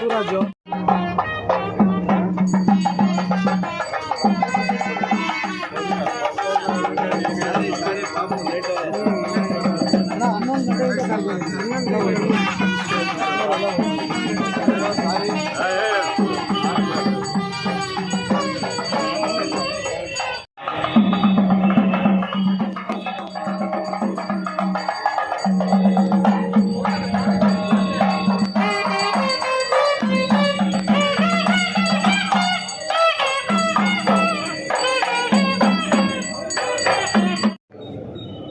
સૂરજ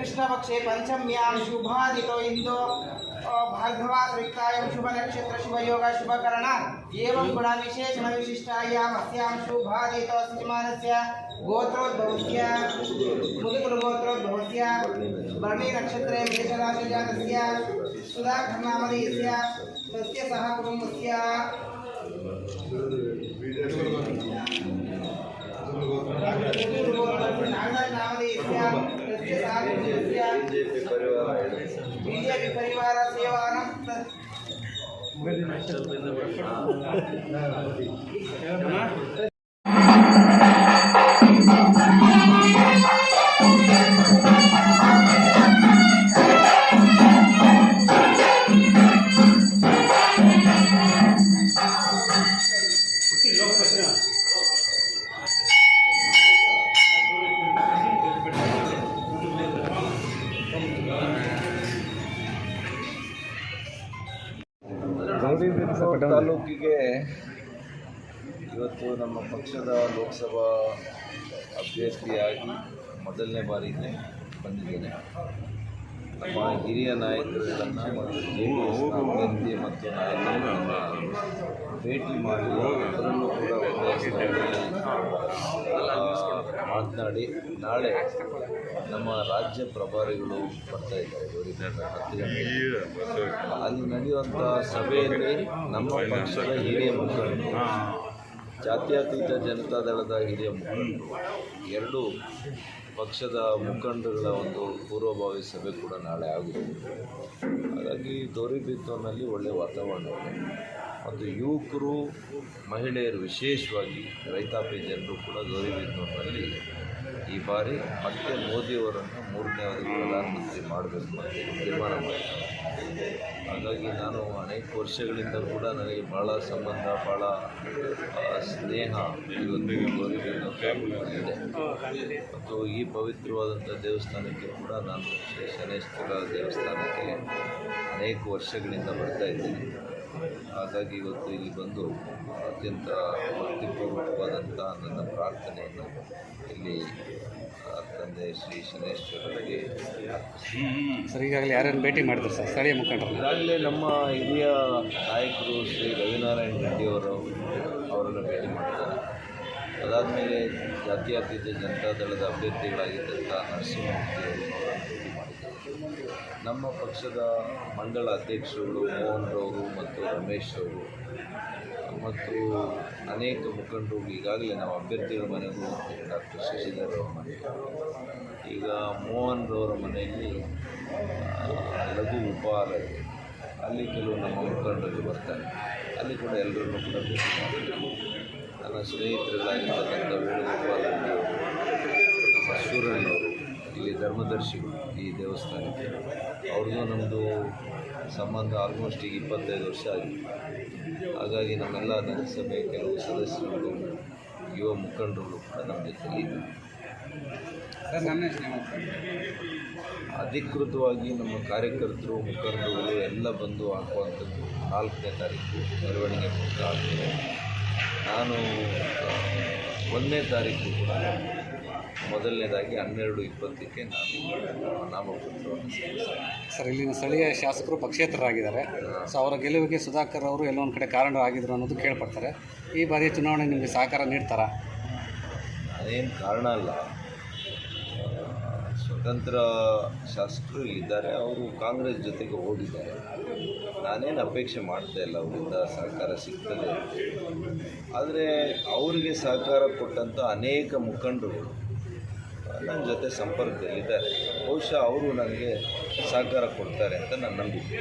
कृष्णपक्षे पञ्चम्यां शुभादितो इन्दो। भार्गवात्रिक्तायां शुभनक्षत्र शुभयोग शुभकरण एवं गुणविशेषण विशिष्टायाम् अस्यां शुभादितो यजमानस्य गोत्रोद्भवस्य, मुदुकुलगोत्रोद्भवस्य, वर्णिनक्षत्रे मेषराशिजातस्य सुधाकर्णामधेयस्य तस्य सह परिवार ತಾಲೂಕಿಗೆ ಇವತ್ತು ನಮ್ಮ ಪಕ್ಷದ ಲೋಕಸಭಾ ಅಭ್ಯರ್ಥಿಯಾಗಿ ಮೊದಲನೇ ಬಾರಿಗೆ ಬಂದಿದ್ದೇನೆ. ನಮ್ಮ ಹಿರಿಯ ನಾಯಕರುಗಳನ್ನು ಮತ್ತು ಜೆ ಅಭ್ಯರ್ಥಿ ಮತ್ತು ನಾಯಕರನ್ನು ಭೇಟಿ ಮಾಡಿ ಅವರನ್ನು ಕೂಡ ಮಾತನಾಡಿ ನಾಳೆ ನಮ್ಮ ರಾಜ್ಯ ಪ್ರಭಾರಿಗಳು ಬರ್ತಾ ಇದ್ದಾರೆ. ಇವರಿಂದ ಹತ್ತು ಅಲ್ಲಿ ನಡೆಯುವಂಥ ಸಭೆಯಲ್ಲಿ ನಮ್ಮ ಪಕ್ಷದ ಹಿರಿಯ ಮುಖಂಡರು, ಜಾತ್ಯತೀತ ಜನತಾದಳದ ಹಿರಿಯ ಮುಖಂಡರು, ಎರಡು ಪಕ್ಷದ ಮುಖಂಡರುಗಳ ಒಂದು ಪೂರ್ವಭಾವಿ ಸಭೆ ಕೂಡ ನಾಳೆ ಆಗುತ್ತೆ. ಹಾಗಾಗಿ ಗೌರಿಬಿದನೂರಿನಲ್ಲಿ ಒಳ್ಳೆಯ ವಾತಾವರಣ ಇದೆ. ಮತ್ತು ಯುವಕರು, ಮಹಿಳೆಯರು ವಿಶೇಷವಾಗಿ ರೈತಾಪಿ ಜನರು ಕೂಡ ಗೌರಿಬಿದನೂರಿನಲ್ಲಿ ಈ ಬಾರಿ ಮತ್ತೆ ಮೋದಿಯವರನ್ನು ಮೂರನೇ ಅವಧಿ ಪ್ರಧಾನಮಂತ್ರಿ ಮಾಡಬೇಕು ಅಂತ ತೀರ್ಮಾನ ಮಾಡಿದ್ದಾರೆ. ಹಾಗಾಗಿ ನಾನು ಅನೇಕ ವರ್ಷಗಳಿಂದ ಕೂಡ ನನಗೆ ಭಾಳ ಸಂಬಂಧ ಭಾಳ ಸ್ನೇಹ ಇದೆ ಮತ್ತು ಈ ಪವಿತ್ರವಾದಂಥ ದೇವಸ್ಥಾನಕ್ಕೆ ಕೂಡ ನಾನು ಶನೇಶ್ವರ ದೇವಸ್ಥಾನಕ್ಕೆ ಅನೇಕ ವರ್ಷಗಳಿಂದ ಬರ್ತಾ ಇದ್ದೀನಿ. ಹಾಗಾಗಿ ಇವತ್ತು ಇಲ್ಲಿ ಬಂದು ಅತ್ಯಂತ ಭಕ್ತಿಪೂರ್ವಕವಾದಂಥ ನನ್ನ ಪ್ರಾರ್ಥನೆಯನ್ನು ಇಲ್ಲಿ ತಂದೆ ಶ್ರೀ ಶನೇಶ್ವರರಿಗೆ ಸರ್ ಈಗಾಗಲೇ ಯಾರನ್ನು ಭೇಟಿ ಮಾಡಿದ್ರು ಸರ್? ಸ್ಥಳೀಯ ಮುಖಂಡರು. ಈಗಾಗಲೇ ನಮ್ಮ ಹಿರಿಯ ನಾಯಕರು ಶ್ರೀ ರವಿನಾರಾಯಣ ರೆಡ್ಡಿಯವರು ಅವರನ್ನು ಭೇಟಿ ಮಾಡಿದ್ದಾರೆ. ಅದಾದಮೇಲೆ ಜಾತ್ಯತೀತ ಜನತಾದಳದ ಅಭ್ಯರ್ಥಿಗಳಾಗಿದ್ದಂಥ ನರಸಿಂಹಮೂರ್ತಿ ಅವರನ್ನು ನಮ್ಮ ಪಕ್ಷದ ಮಂಡಳ ಅಧ್ಯಕ್ಷರುಗಳು ಮೋಹನ್ ರವರು ಮತ್ತು ರಮೇಶ್ ಅವರು ಮತ್ತು ಅನೇಕ ಮುಖಂಡರು ಈಗಾಗಲೇ ನಾವು ಅಭ್ಯರ್ಥಿಗಳ ಮನೆಗೂ ಡಾಕ್ಟರ್ ಶಶಿಧರ್ ಅವರ ಮನೆಗೆ ಈಗ ಮೋಹನ್ ರವರ ಮನೆಯಲ್ಲಿ ಲಘು ಉಪಹಾರ ಇದೆ. ಅಲ್ಲಿ ಕೆಲವು ನಮ್ಮ ಮುಖಂಡರು ಬರ್ತಾರೆ. ಅಲ್ಲಿ ಕೂಡ ಎಲ್ಲರನ್ನೂ ಕೂಡ ಭೇಟಿ ಮಾಡ್ತೀನಿ ನನ್ನ ಸ್ನೇಹಿತರುಗಳಾಗಿರ್ತಕ್ಕಂಥ ವೇಣುಗೋಪಾಲ್ ಅವರು ನಮ್ಮ ಸೂರಣ್ಣವರು ಇಲ್ಲಿ ಧರ್ಮದರ್ಶಿಗಳು ಈ ದೇವಸ್ಥಾನಕ್ಕೆ. ಅವ್ರಿಗೂ ನಮ್ಮದು ಸಂಬಂಧ ಆಲ್ಮೋಸ್ಟ್ ಈಗ ಇಪ್ಪತ್ತೈದು ವರ್ಷ ಆಗಿದೆ. ಹಾಗಾಗಿ ನಮ್ಮೆಲ್ಲ ನಗರಸಭೆ ಕೆಲವು ಸದಸ್ಯರುಗಳು ಯುವ ಮುಖಂಡರು ಕೂಡ ನಮ್ಮ ಜೊತೆಲಿ ನಾಮಿನೇಷನ್ ಅಧಿಕೃತವಾಗಿ ನಮ್ಮ ಕಾರ್ಯಕರ್ತರು ಮುಖಂಡರುಗಳು ಎಲ್ಲ ಬಂದು ಹಾಕುವಂಥದ್ದು ನಾಲ್ಕನೇ ತಾರೀಕು ಮೆರವಣಿಗೆ ಪುಸ್ತಕ ಆಗ್ತದೆ. ನಾನು ಒಂದನೇ ತಾರೀಕು ಕೂಡ ಮೊದಲನೇದಾಗಿ ಹನ್ನೆರಡು ಇಪ್ಪತ್ತಕ್ಕೆ ನಾನು ನಾಮಪತ್ರವನ್ನು ಸಲ್ಲಿಸ್ತೇನೆ ಸರ್ ಇಲ್ಲಿನ ಸ್ಥಳೀಯ ಶಾಸಕರು ಪಕ್ಷೇತರರಾಗಿದ್ದಾರೆ. ಸೊ ಅವರ ಗೆಲುವಿಗೆ ಸುಧಾಕರ್ ಅವರು ಎಲ್ಲೋ ಒಂದು ಕಡೆ ಕಾರಣರಾಗಿದ್ದರು ಅನ್ನೋದು ಕೇಳ್ಪಡ್ತಾರೆ. ಈ ಬಾರಿ ಚುನಾವಣೆ ನಿಮಗೆ ಸಹಕಾರ ನೀಡ್ತಾರಾ? ಅದೇನು ಕಾರಣ ಅಲ್ಲ. ಸ್ವತಂತ್ರ ಶಾಸಕರು ಇದ್ದಾರೆ ಅವರು ಕಾಂಗ್ರೆಸ್ ಜೊತೆಗೆ ಹೋಗಿದ್ದಾರೆ ನಾನೇನು ಅಪೇಕ್ಷೆ ಮಾಡ್ತಾ ಇಲ್ಲ ಅವರಿಂದ ಸಹಕಾರ ಸಿಗ್ತದೆ. ಆದರೆ ಅವರಿಗೆ ಸಹಕಾರ ಕೊಟ್ಟಂಥ ಅನೇಕ ಮುಖಂಡರು ನನ್ನ ಜೊತೆ ಸಂಪರ್ಕದಲ್ಲಿದ್ದಾರೆ. ಬಹುಶಃ ಅವರು ನನಗೆ ಸಹಕಾರ ಕೊಡ್ತಾರೆ ಅಂತ ನನ್ನ ನಂಬಿಕೆ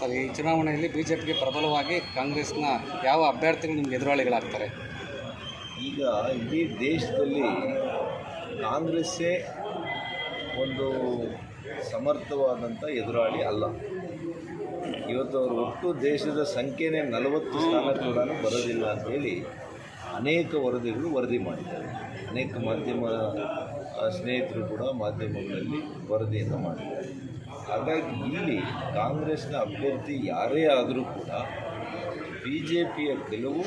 ಸರ್ ಈ ಚುನಾವಣೆಯಲ್ಲಿ ಬಿ ಜೆ ಪಿಗೆ ಪ್ರಬಲವಾಗಿ ಕಾಂಗ್ರೆಸ್ನ ಯಾವ ಅಭ್ಯರ್ಥಿಗಳು ನಿಮ್ಗೆ ಎದುರಾಳಿಗಳಾಗ್ತಾರೆ? ಈಗ ಇಡೀ ದೇಶದಲ್ಲಿ ಕಾಂಗ್ರೆಸ್ಸೇ ಒಂದು ಸಮರ್ಥವಾದಂಥ ಎದುರಾಳಿ ಅಲ್ಲ. ಇವತ್ತು ಅವರು ಒಟ್ಟು ದೇಶದ ಸಂಖ್ಯೆನೇ ನಲವತ್ತು ಸ್ಥಾನ ಕೂಡ ಬರೋದಿಲ್ಲ ಅಂತೇಳಿ ಅನೇಕ ವರದಿಗಳು ವರದಿ ಮಾಡಿದ್ದಾರೆ. ಅನೇಕ ಮಾಧ್ಯಮ ಸ್ನೇಹಿತರು ಕೂಡ ಮಾಧ್ಯಮಗಳಲ್ಲಿ ವರದಿಯನ್ನು ಮಾಡಿದ್ದಾರೆ. ಹಾಗಾಗಿ ಇಲ್ಲಿ ಕಾಂಗ್ರೆಸ್ನ ಅಭ್ಯರ್ಥಿ ಯಾರೇ ಆದರೂ ಕೂಡ ಬಿ ಜೆ ಪಿಯ ಗೆಲುವು